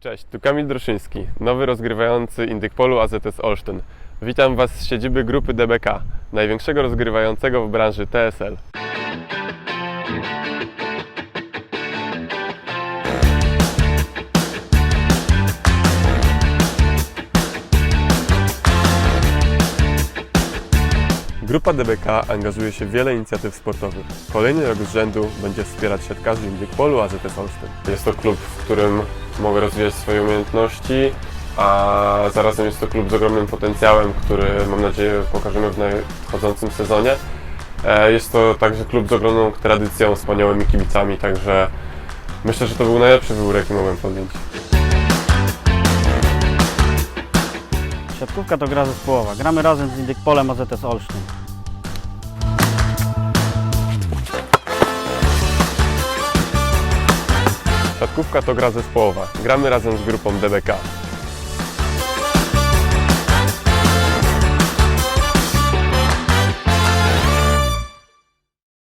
Cześć, tu Kamil Droszyński, nowy rozgrywający Indykpolu AZS Olsztyn. Witam Was z siedziby grupy DBK, największego rozgrywającego w branży TSL. Grupa DBK angażuje się w wiele inicjatyw sportowych. Kolejny rok z rzędu będzie wspierać siatkarzy Indykpolu AZS Olsztyn. Jest to klub, w którym mogę rozwijać swoje umiejętności, a zarazem jest to klub z ogromnym potencjałem, który mam nadzieję pokażemy w nadchodzącym sezonie. E, Jest to także klub z ogromną tradycją, wspaniałymi kibicami, także myślę, że to był najlepszy wybór, jaki mogłem podjąć. Siatkówka to gra zespołowa. Gramy razem z Indykpolem AZS Olsztyn. Siatkówka to gra zespołowa. Gramy razem z grupą DBK.